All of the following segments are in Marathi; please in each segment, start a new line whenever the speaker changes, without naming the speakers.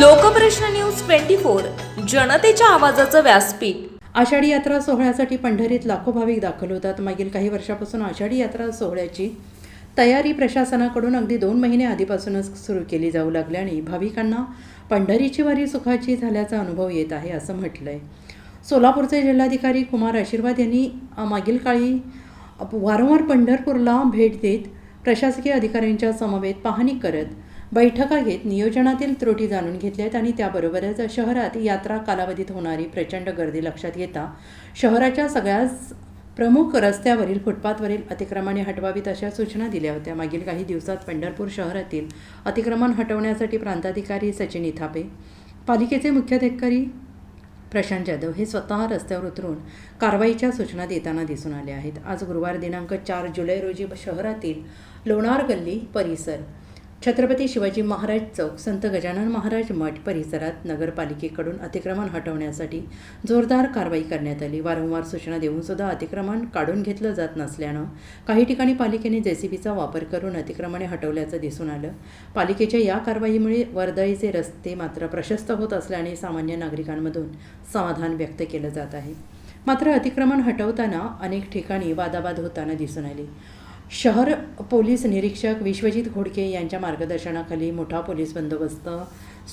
लोकप्रश्न न्यूज ट्वेंटी फोर जनतेच्या आवाजाचं व्यासपीठ.
आषाढी यात्रा सोहळ्यासाठी पंढरीत लाखो भाविक दाखल होतात. मागील काही वर्षापासून आषाढी यात्रा सोहळ्याची तयारी प्रशासनाकडून अगदी दोन महिने आधीपासूनच सुरू केली जाऊ लागल्याने भाविकांना पंढरीची वारी सुखाची झाल्याचा अनुभव येत आहे असं म्हटलंय. सोलापूरचे जिल्हाधिकारी कुमार आशीर्वाद यांनी मागील काळी वारंवार पंढरपूरला भेट देत प्रशासकीय अधिकाऱ्यांच्या समवेत पाहणी करत बैठका घेत नियोजनातील त्रुटी जाणून घेतल्यात आणि त्याबरोबरच शहरात यात्रा कालावधीत होणारी प्रचंड गर्दी लक्षात घेता शहराच्या सगळ्याच प्रमुख रस्त्यावरील फुटपाथवरील अतिक्रमणे हटवावीत अशा सूचना दिल्या होत्या. मागील काही दिवसात पंढरपूर शहरातील अतिक्रमण हटवण्यासाठी प्रांताधिकारी सचिन इथापे पालिकेचे मुख्याधिकारी प्रशांत जाधव हे स्वतः रस्त्यावर उतरून कारवाईच्या सूचना देताना दिसून आले आहेत. आज गुरुवार दिनांक चार जुलै रोजी शहरातील लोणार गल्ली परिसर छत्रपती शिवाजी महाराज चौक संत गजानन महाराज मठ परिसरात नगरपालिकेकडून अतिक्रमण हटवण्यासाठी जोरदार कारवाई करण्यात आली. वारंवार सूचना देऊन सुद्धा अतिक्रमण काढून घेतलं जात नसल्यानं काही ठिकाणी पालिकेने जेसीबीचा वापर करून अतिक्रमणे हटवल्याचं दिसून आलं. पालिकेच्या या कारवाईमुळे वर्दळीचे रस्ते मात्र प्रशस्त होत असल्याने सामान्य नागरिकांमधून समाधान व्यक्त केलं जात आहे. मात्र अतिक्रमण हटवताना अनेक ठिकाणी वादावाद होताना दिसून आले. शहर पोलीस निरीक्षक विश्वजित घोडके यांच्या मार्गदर्शनाखाली मोठा पोलीस बंदोबस्त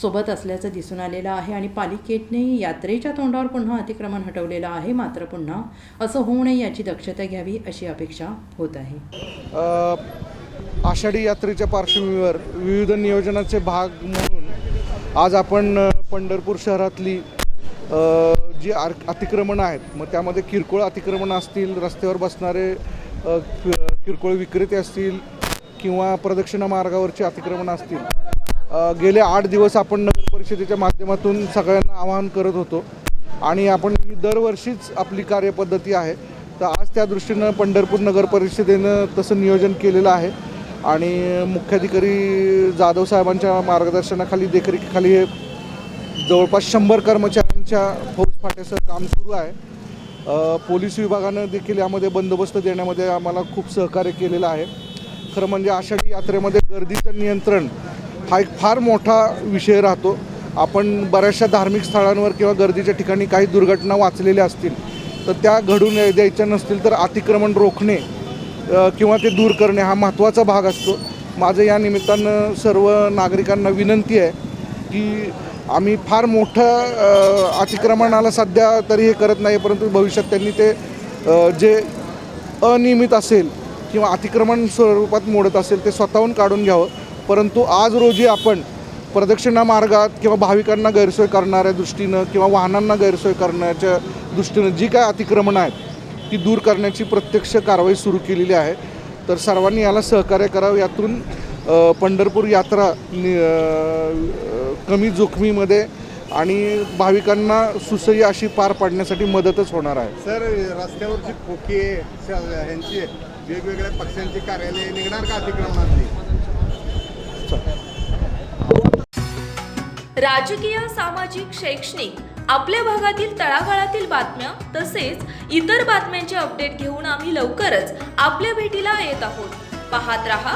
सोबत असल्याचं दिसून आलेलं आहे आणि पालिकेने यात्रेच्या तोंडावर पुन्हा अतिक्रमण हटवलेलं आहे मात्र पुन्हा असं होऊ नये याची दक्षता घ्यावी अशी अपेक्षा होत आहे.
आषाढी यात्रेच्या पार्श्वभूमीवर विविध नियोजनाचे भाग म्हणून आज आपण पंढरपूर शहरातली जी आर अतिक्रमणं आहेत मग त्यामध्ये किरकोळ अतिक्रमणं असतील रस्त्यावर बसणारे किरकोळ विक्रेते असतील किंवा प्रदक्षिणा मार्गावरची अतिक्रमणं असतील गेले आठ दिवस आपण नगर परिषदेच्या माध्यमातून सगळ्यांना आवाहन करत होतो. आणि आपण ही दरवर्षीच आपली कार्यपद्धती आहे. तर आज त्या दृष्टीनं पंढरपूर नगर परिषदेनं तसं नियोजन केलेलं आहे. आणि मुख्याधिकारी जाधव साहेबांच्या मार्गदर्शनाखाली देखरेखीखाली हे जवळपास शंभर कर्मचाऱ्यांच्या फौजफाट्याचं काम सुरू आहे. पोलीस विभागानं देखील यामध्ये बंदोबस्त देण्यामध्ये आम्हाला खूप सहकार्य केलेलं आहे. खरं म्हणजे आषाढी यात्रेमध्ये गर्दीचं नियंत्रण हा एक फार मोठा विषय राहतो. आपण बऱ्याचशा धार्मिक स्थळांवर किंवा गर्दीच्या ठिकाणी काही दुर्घटना वाचलेल्या असतील तर त्या घडून द्यायच्या नसतील तर अतिक्रमण रोखणे किंवा ते दूर करणे हा महत्त्वाचा भाग असतो. माझं या निमित्तानं सर्व नागरिकांना विनंती आहे की आम्ही फार मोठं अतिक्रमणाला सध्या तरी हे करत नाही परंतु भविष्यात त्यांनी ते जे अनियमित असेल किंवा अतिक्रमण स्वरूपात मोडत असेल ते स्वतःहून काढून घ्यावं. परंतु आज रोजी आपण प्रदक्षिणा मार्गात किंवा भाविकांना गैरसोय करणाऱ्या दृष्टीनं किंवा वाहनांना गैरसोय करण्याच्या दृष्टीनं जी काय अतिक्रमणं आहेत ती दूर करण्याची प्रत्यक्ष कारवाई सुरू केलेली आहे. तर सर्वांनी याला सहकार्य करावं. यातून पंढरपूर यात्रा कमी जोखमीमध्ये आणि भाविकांना सुसह्य अशी पार पाडण्यासाठी मदतच होणार आहे.
सर रस्त्यावरची खोके ह्यांची वेगवेगळ्या पक्षांची कार्यालये निघणार का अतिक्रमणातली?
राजकीय सामाजिक शैक्षणिक आपल्या भागातील तळागाळातील बातम्या तसेच इतर बातम्यांचे अपडेट घेऊन आम्ही लवकरच आपल्या भेटीला येत आहोत. पाहत रहा